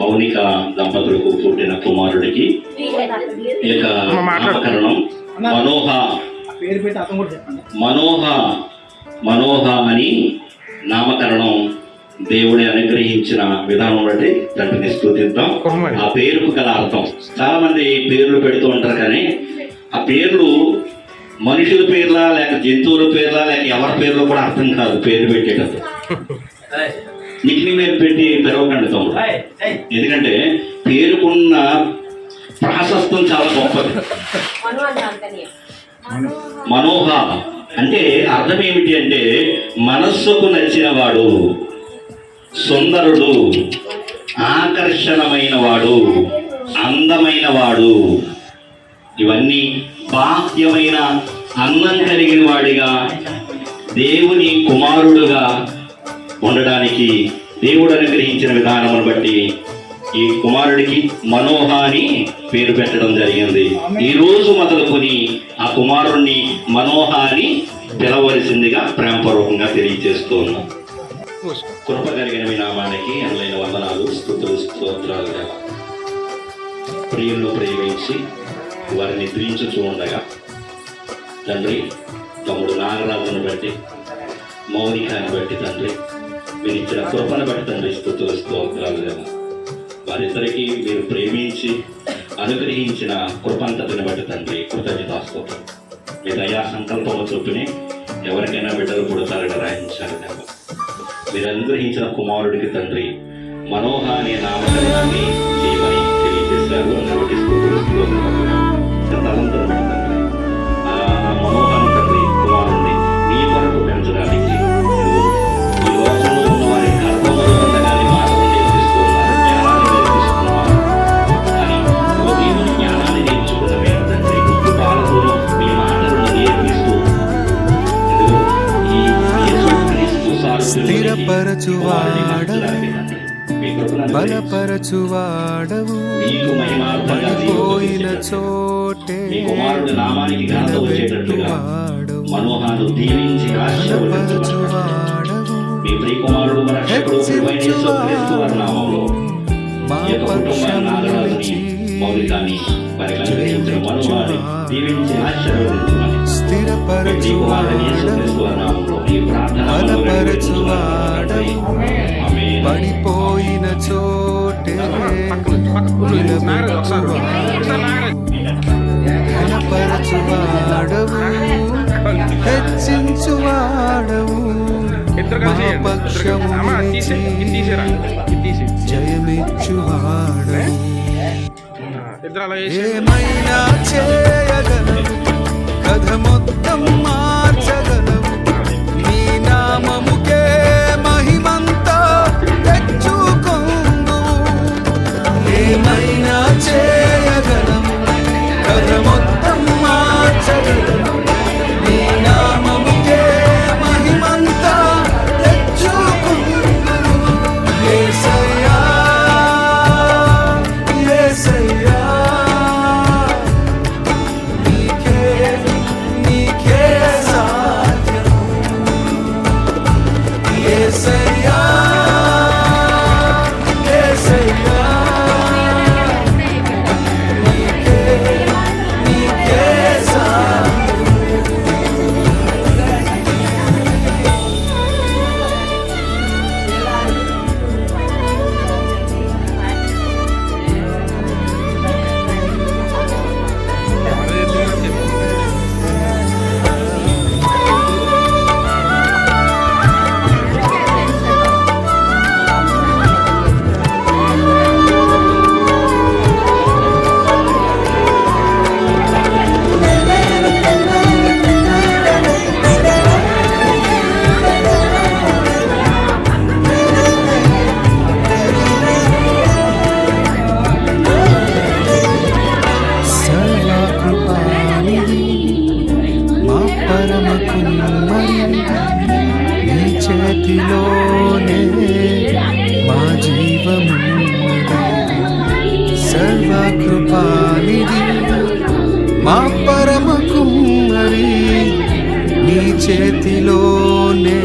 మౌనిక దంపతులకు పుట్టిన కుమారుడికి నామకరణం మనోహ. పేరు పెట్టి అతను కూడా చెప్పండి. మనోహ మనోహ అని నామకరణం దేవుడి అనుగ్రహించిన విధానం బట్టి తండ్రిని స్థుతిద్దాం. ఆ పేరుకు గల అర్థం. చాలా మంది పేర్లు పెడుతూ ఉంటారు కానీ ఆ పేర్లు మనుషుల పేర్లా లేక జంతువుల పేర్లా లేక ఎవరి పేర్లు కూడా అర్థం కాదు పేరు పెట్టేటప్పుడు. నిక్ని మీద పెట్టి పిలవకండి తమ్ముడు ఎందుకంటే పేరుకున్న ప్రాశస్తం చాలా గొప్పది. మనోహ అంటే అర్థం ఏమిటి అంటే మనస్సుకు నచ్చిన వాడు సుందరుడు ఆకర్షణమైన వాడు అందమైన వాడు ఇవన్నీ బాహ్యమైన అందం కలిగిన వాడిగా దేవుని కుమారుడుగా ఉండడానికి దేవుడు అనుగ్రహించిన విధానమును బట్టి ఈ కుమారుడికి మనోహ అని పేరు పెట్టడం జరిగింది. ఈ రోజు మొదలుకొని ఆ కుమారుణ్ణి మనోహ అని పిలవలసిందిగా ప్రేమపూర్వకంగా తెలియజేస్తూ ఉన్నాం కృప కలిగిన మీ నామానికి అనులైన వందనాలు స్థుతులు స్తోత్రాలు ప్రియులను ప్రేమించి వారిని నిద్రించుచూ ఉండగా తండ్రి తమ్ముడు నాగరాజును బట్టి మౌనికాన్ని బట్టి తండ్రి మీరు ఇచ్చిన కృపను బట్టి తండ్రి స్థుతులు స్తోత్రాలు గల వారిద్దరికీ మీరు ప్రేమించి అనుగ్రహించిన కృపంతటిని బట్టి తండ్రి కృతజ్ఞతాస్తోత్రం మీ దయా సంకల్పము చొప్పునే ఎవరికైనా బిడ్డలు పుడతారని రాయించారు దేవ మీరు అనుగ్రహించిన కుమారుడికి తండ్రి మనోహ అనే నామకరణాన్ని చేయమని తెలియజేశారు అన్నటి స్థుతులు స్తోత్రాలు అనుగ్రహించు. బలపరచువాడవు. పడిపోయిన చోటే నిలబెట్టువాడవు. బలపరచువాడవు. మీ ప్రియ కుమారుడు మన రక్షకుడు ప్రభువైన యేసుక్రీస్తు వారి నామంలో మా ఈ యొక్క కుటుంబాన్ని నాగరాజుని మౌలికాన్ని బలపరచువాడవు. పడిపోయిన చోటే ఘనపరచువాడవు హెచ్చించువాడవు పక్షము నిలిచి జయమిచ్చువాడవు ఏమైనా చేయగలవు కథ మొత్తం మార్చగలవు చేతిలోనే మా జీవమున్నది. సర్వకృపానిధి మా పరమ కుమ్మరి నీ చేతిలోనే